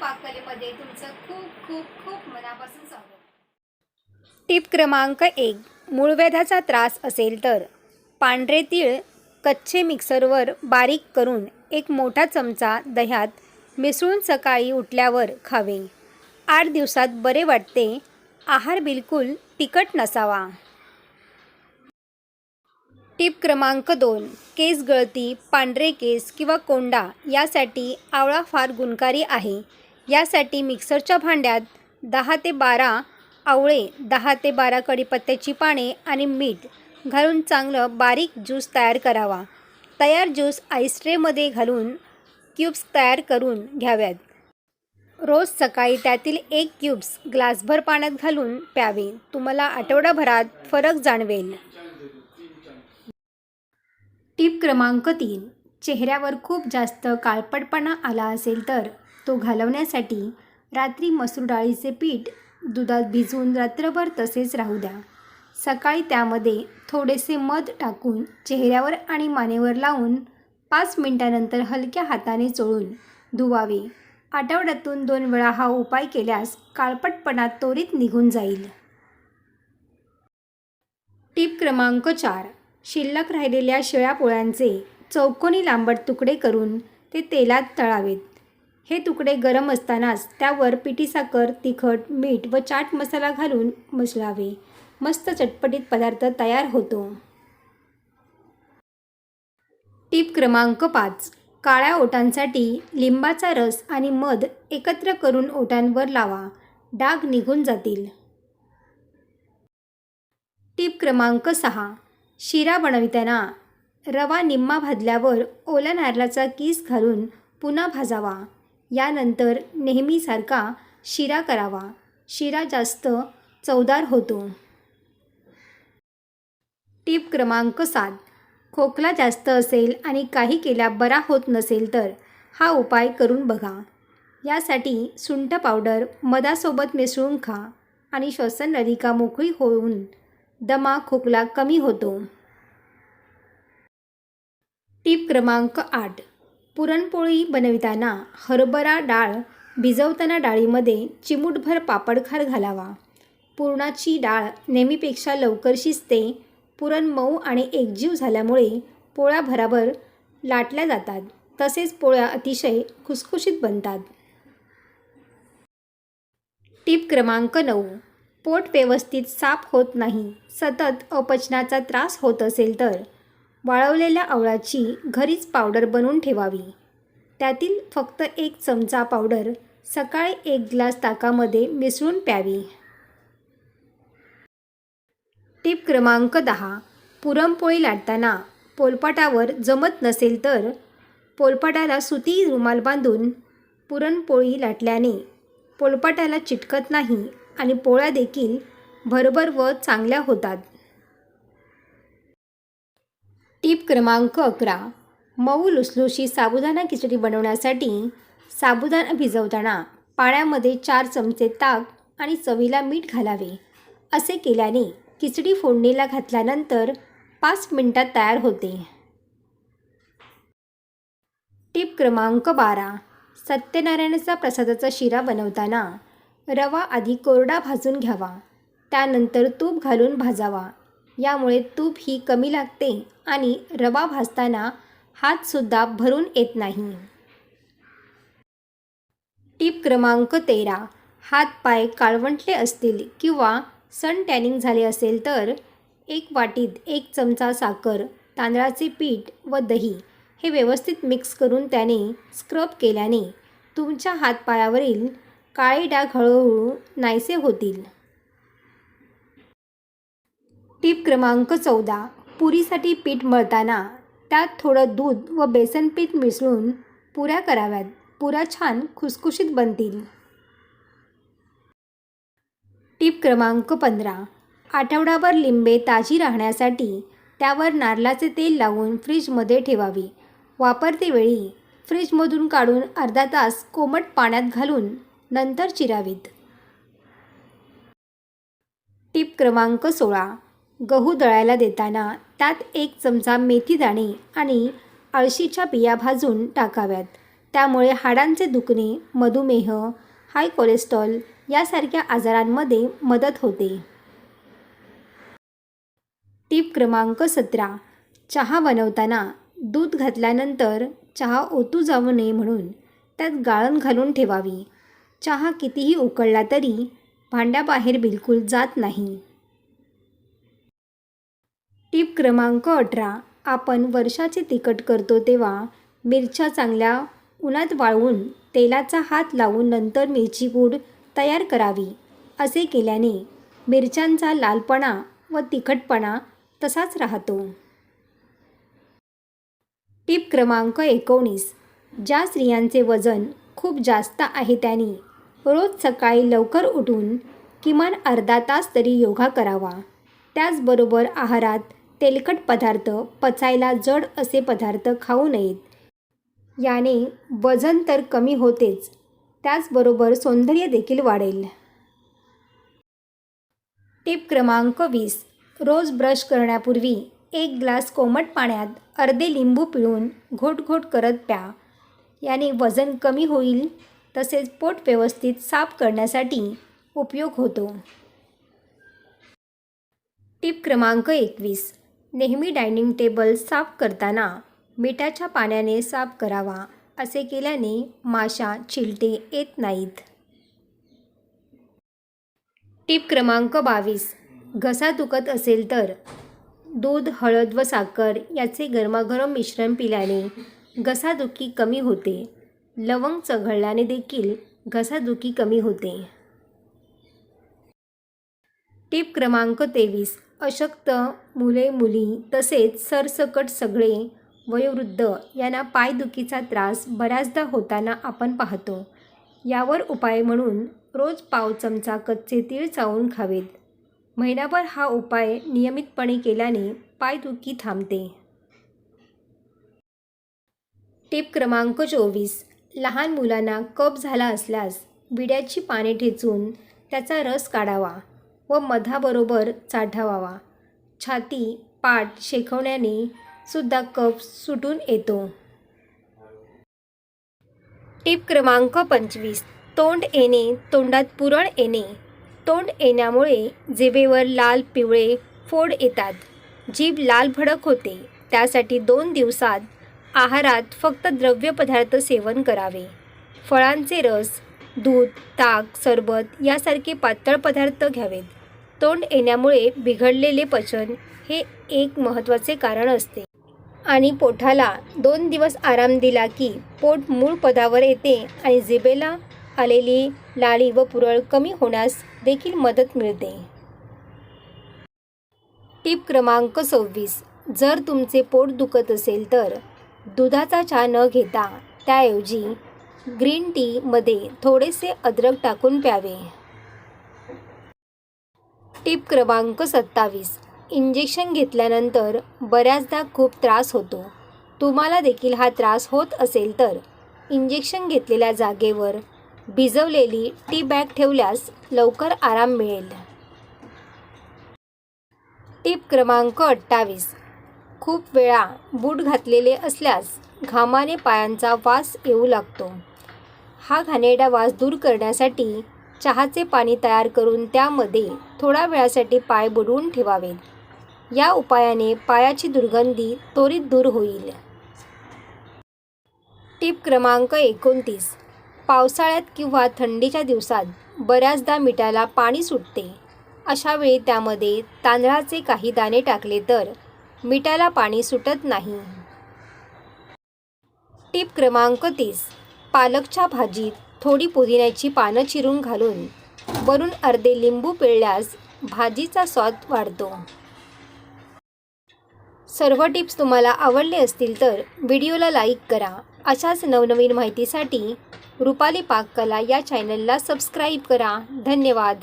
पाककलेमध्ये तुमचं खूप खूप खूप मनापासून स्वागत. टिप क्रमांक एक. मूळव्याधाचा त्रास असेल तर. पांढरे तीळ कच्चे मिक्सरवर बारीक करून एक मोठा चमचा दह्यात मिसळून सकाळी उठल्यावर खावे. आठ दिवसात बरे वाटते. आहार बिलकुल तिखट नसावा. टिप क्रमांक दोन. केस गळती पांढरे केस किंवा कोंडा यासाठी आवळा फार गुणकारी आहे. यासाठी मिक्सरच्या भांड्यात दहा ते बारा आवळे दहा ते बारा कढीपत्त्याची पाने आणि मीठ घालून चांगलं बारीक ज्यूस तयार करावा. तयार ज्यूस आईस ट्रेमध्ये घालून क्यूब्स तयार करून घ्याव्यात. रोज सकाळी त्यातील एक क्यूब्स ग्लासभर पाण्यात घालून प्यावे. तुम्हाला आठवडाभरात फरक जाणवेल. टीप क्रमांक तीन. चेहऱ्यावर खूप जास्त काळपटपणा आला असेल तर तो घालवण्यासाठी रात्री मसूर डाळीचे पीठ दुधात भिजवून रात्रभर तसेच राहू द्या. सकाळी त्यामध्ये थोडेसे मध टाकून चेहऱ्यावर आणि मानेवर लावून पाच मिनिटानंतर हलक्या हाताने चोळून धुवावे. आठवड्यातून दोन वेळा हा उपाय केल्यास काळपटपणा त्वरित निघून जाईल. टीप क्रमांक चार. शिल्लक राहिलेल्या शिळ्या पोळ्यांचे चौकोनी लांबट तुकडे करून ते तेलात तळावेत. हे तुकडे गरम असतानाच त्यावर पिठी साखर तिखट मीठ व चाट मसाला घालून मसलावे मस्त चटपटीत पदार्थ तयार होतो. टीप क्रमांक पाच. काळ्या ओटांसाठी लिंबाचा रस आणि मध एकत्र करून ओटांवर लावा. डाग निघून जातील. टीप क्रमांक सहा. शिरा बनविताना रवा निम्मा भाजल्यावर ओल्या नारळाचा किस घालून पुन्हा भाजावा. यानंतर नेहमीसारखा शिरा करावा. शिरा जास्त चवदार होतो. टीप क्रमांक सात. खोकला जास्त असेल आणि काही केल्या बरा होत नसेल तर हा उपाय करून बघा. यासाठी सुंठ पावडर मधासोबत मिसळून खा आणि श्वसन नलिका मोकळी होऊन दमा खोकला कमी होतो. टीप क्रमांक आठ. पुरणपोळी बनविताना हरभरा डाळ भिजवताना डाळीमध्ये चिमूटभर पापडखार घालावा. पुरणाची डाळ नेहमीपेक्षा लवकर शिजते पुरण मऊ आणि एकजीव झाल्यामुळे पोळ्या भराभर लाटल्या जातात तसेच पोळ्या अतिशय खुसखुशीत बनतात. टीप क्रमांक नऊ. पोट व्यवस्थित साफ होत नाही सतत अपचनाचा त्रास होत असेल तर वाळवलेल्या आवळाची घरीच पावडर बनवून ठेवावी. त्यातील फक्त एक चमचा पावडर सकाळी एक ग्लास ताकामध्ये मिसळून प्यावी. टिप क्रमांक दहा. पुरणपोळी लाटताना पोलपाटावर जमत नसेल तर पोलपाटाला सुती रुमाल बांधून पुरणपोळी लाटल्याने पोलपाटाला चिटकत नाही आणि पोळ्या देखील भरभर व चांगल्या होतात. टीप क्रमांक अकरा. मऊ लुसलुशी साबुदाणा खिचडी बनवण्यासाठी साबुदाणा भिजवताना पाण्यामध्ये चार चमचे ताक आणि चवीला मीठ घालावे. असे केल्याने खिचडी फोडणीला घातल्यानंतर पाच मिनटात तयार होते. टीप क्रमांक बारा. सत्यनारायणाचा प्रसादाचा शिरा बनवताना रवा आधी कोरडा भाजून घ्यावा. त्यानंतर तूप घालून भाजावा. यामुळे तूप ही कमी लागते आणि रवा भाजताना हातसुद्धा भरून येत नाही. टीप क्रमांक तेरा. हात पाय काळवंटले असतील किंवा सन टॅनिंग झाले असेल तर एक वाटीत एक चमचा साखर तांदळाचे पीठ व दही हे व्यवस्थित मिक्स करून त्याने स्क्रब केल्याने तुमच्या हातपायावरील काळे डाग हळूहळू नाहीसे होतील. टिप क्रमांक चौदा. पुरीसाठी पीठ मळताना त्यात थोडं दूध व बेसन पीठ मिसळून पुऱ्या कराव्यात. पुऱ्या छान खुसखुशीत बनतील. टीप क्रमांक पंधरा. आठवडाभर लिंबे ताजी राहण्यासाठी त्यावर नारळाचे तेल लावून फ्रीजमध्ये ठेवावी. वापरते वेळी फ्रीजमधून काढून अर्धा तास कोमट पाण्यात घालून नंतर चिरावीत. टीप क्रमांक सोळा. गहू दळायला देताना त्यात एक चमचा मेथी दाणे आणि अळशीच्या बिया भाजून टाकाव्यात. त्यामुळे हाडांचे दुखणे मधुमेह हाय कोलेस्ट्रॉल यासारख्या आजारांमध्ये मदत होते. टीप क्रमांक सतरा. चहा बनवताना दूध घातल्यानंतर चहा ओतू जाऊ नये म्हणून त्यात गाळण घालून ठेवावी. चहा कितीही उकळला तरी भांड्याबाहेर बिलकुल जात नाही. टीप क्रमांक अठरा. आपण वर्षाचे तिखट करतो तेव्हा मिरच्या चांगल्या उन्हात वाळवून तेलाचा हात लावून नंतर मिरची पूड तयार करावी. असे केल्याने मिरच्यांचा लालपणा व तिखटपणा तसाच राहतो. टीप क्रमांक एकोणीस. ज्या स्त्रियांचे वजन खूप जास्त आहे त्यांनी रोज सकाळी लवकर उठून किमान अर्धा तास तरी योगा करावा. त्याचबरोबर आहारात तेलकट पदार्थ पचायला जड असे पदार्थ खाऊ नयेत. याने वजन तर कमी होतेच त्याचबरोबर सौंदर्य देखील वाढेल. टिप क्रमांक वीस. रोज ब्रश करण्यापूर्वी एक ग्लास कोमट पाण्यात अर्धे लिंबू पिळून घोट घोट करत प्या. याने वजन कमी होईल तसेच पोट व्यवस्थित साफ करण्यासाठी उपयोग होतो. टीप क्रमांक एकवीस. नेहमी डायनिंग टेबल साफ करताना मिठाच्या पाण्याने साफ करावा असे केल्याने माशा चिलटे येत नाहीत. टीप क्रमांक बावीस. घसा दुखत असेल तर दूध हळद व साखर याचे गरमागरम मिश्रण पिल्याने घसादुखी कमी होते. लवंग चघळल्याने देखील घसादुखी कमी होते. टीप क्रमांक तेवीस. अशक्त मुले मुली तसेच सरसकट सगळे वयोवृद्ध यांना पायदुखीचा त्रास बऱ्याचदा होताना आपण पाहतो. यावर उपाय म्हणून रोज पाव चमचा कच्चे तीळ चावून खावेत. महिनाभर हा उपाय नियमितपणे केल्याने पायदुखी थांबते. टिप क्रमांक चोवीस. लहान मुलांना कप झाला असल्यास विड्याची पाने ठेचून त्याचा रस काढावा. व मधाबरोबर चाठावावा छाती पाठ शेकवण्याने सुद्धा कफ सुटून येतो. टीप क्रमांक पंचवीस. तोंड येणे तोंडात पुरळ येणे. तोंड येण्यामुळे जिभेवर लाल पिवळे फोड येतात. जीभ लाल भडक होते. त्यासाठी दोन दिवसात आहारात फक्त द्रव्य पदार्थ सेवन करावे. फळांचे रस दूध ताक सरबत यासारखे पातळ पदार्थ घ्यावेत. तोंड येण्यामुळे बिघडलेले पचन हे एक महत्त्वाचे कारण असते. आणि पोटाला दोन दिवस आराम दिला की पोट मूळ पदावर येते आणि जिबेला आलेली लाळी व पुरळ कमी होण्यास देखील मदत मिळते. टीप क्रमांक सव्वीस. जर तुमचे पोट दुखत असेल तर दुधाचा चहा न घेता त्याऐवजी ग्रीन टीमध्ये थोडेसे अद्रक टाकून प्यावे. टीप क्रमांक सत्तावीस. इंजेक्शन घेतल्यानंतर बऱ्याचदा खूप त्रास होतो. तुम्हाला देखील हा त्रास होत असेल तर इंजेक्शन घेतलेल्या जागेवर भिजवलेली टी बॅग ठेवल्यास लवकर आराम मिळेल. टीप क्रमांक अठ्ठावीस. खूप वेळा बूट घातलेले असल्यास घामाने पायांचा वास येऊ लागतो. हा घाणेरडा वास दूर करण्यासाठी चहाचे पाणी तयार करून त्यामध्ये थोड्या वेळासाठी पाय बुडवून ठेवावेत. या उपायाने पायाची दुर्गंधी त्वरित दूर होईल. टीप क्रमांक एकोणतीस. पावसाळ्यात किंवा थंडीच्या दिवसात बऱ्याचदा मिठाला पाणी सुटते. अशा वेळी त्यामध्ये तांदळाचे काही दाणे टाकले तर मिठाला पाणी सुटत नाही. टीप क्रमांक तीस. पालकच्या भाजीत थोडी पुदिन्याची पानं चिरून घालून वरून अर्धे लिंबू पिळल्यास भाजीचा स्वाद वाढतो. सर्व टिप्स तुम्हाला आवडले असतील तर व्हिडिओला लाईक करा. अशाच नवनवीन माहितीसाठी रुपाली पाककला या चॅनलला सबस्क्राईब करा. धन्यवाद.